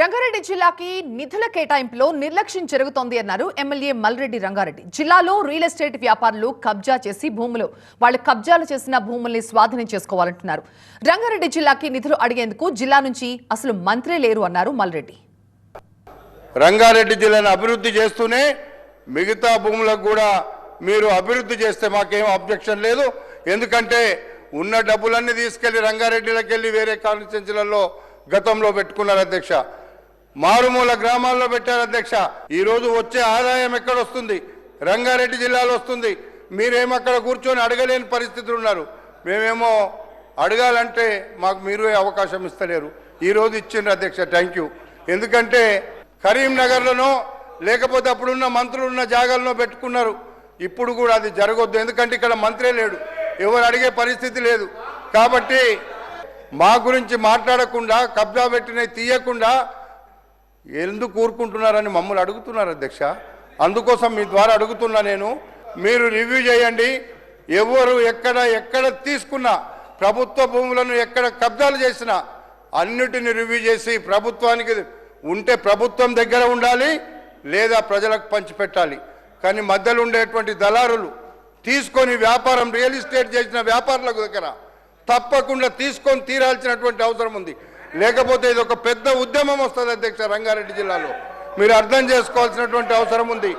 రంగారెడ్డి జిల్లాకి నిధుల కేటాయింపులో నిర్లక్ష్యం జరుగుతోంది అన్నారు ఎమ్మెల్యే మల్రెడ్డి రంగారెడ్డి. జిల్లాలో రియల్ ఎస్టేట్ వ్యాపారులు కబ్జా చేసి భూములు వాళ్ళు కబ్జాలు చేసిన భూముల్ని స్వాధీనం చేసుకోవాలంటున్నారు. రంగారెడ్డి జిల్లాకి నిధులు అడిగేందుకు జిల్లా నుంచి అసలు మంత్రే లేరు అన్నారు మల్రెడ్డి. రంగారెడ్డి జిల్లాను అభివృద్ధి చేస్తూనే మిగతా భూములకు కూడా మీరు అభివృద్ధి చేస్తే మాకేం అబ్జెక్షన్ లేదు. ఎందుకంటే ఉన్న డబ్బులన్నీ తీసుకెళ్ళి రంగారెడ్డిలోకి వెళ్ళి వేరే కాన్స్టిట్యున్సీలలో గతంలో పెట్టుకున్నారు అధ్యక్ష. మారుమూల గ్రామాల్లో పెట్టారు అధ్యక్ష. ఈరోజు వచ్చే ఆదాయం ఎక్కడ వస్తుంది? రంగారెడ్డి జిల్లాలో వస్తుంది. మీరేమో అక్కడ కూర్చొని అడగలేని పరిస్థితులు ఉన్నారు. మేమేమో అడగాలంటే మాకు మీరు అవకాశం ఇస్తలేరు. ఈ రోజు ఇచ్చిండ్రు అధ్యక్ష థ్యాంక్ యూ. ఎందుకంటే కరీంనగర్లోనో లేకపోతే అప్పుడున్న మంత్రులు ఉన్న జాగాల్లో పెట్టుకున్నారు. ఇప్పుడు కూడా అది జరగొద్దు. ఎందుకంటే ఇక్కడ మంత్రే లేడు. ఎవరు అడిగే పరిస్థితి లేదు. కాబట్టి మా గురించి మాట్లాడకుండా కబ్జా పెట్టినవి తీయకుండా ఎందుకు ఊరుకుంటున్నారని మమ్మల్ని అడుగుతున్నారు అధ్యక్ష. అందుకోసం మీ ద్వారా అడుగుతున్నా నేను. మీరు రివ్యూ చేయండి. ఎవరు ఎక్కడ ఎక్కడ తీసుకున్నా ప్రభుత్వ భూములను ఎక్కడ కబ్జాలు చేసినా అన్నిటిని రివ్యూ చేసి ప్రభుత్వానికి ఉంటే ప్రభుత్వం దగ్గర ఉండాలి లేదా ప్రజలకు పంచిపెట్టాలి కానీ మధ్యలో ఉండేటువంటి దళారులు తీసుకొని వ్యాపారం రియల్ ఎస్టేట్ చేసిన వ్యాపారులకు దగ్గర తప్పకుండా తీసుకొని తీరాల్సినటువంటి అవసరం ఉంది. లేకపోతే ఇది ఒక పెద్ద ఉద్యమం వస్తుంది అధ్యక్ష రంగారెడ్డి జిల్లాలో. మీరు అర్థం చేసుకోవాల్సినటువంటి అవసరం ఉంది.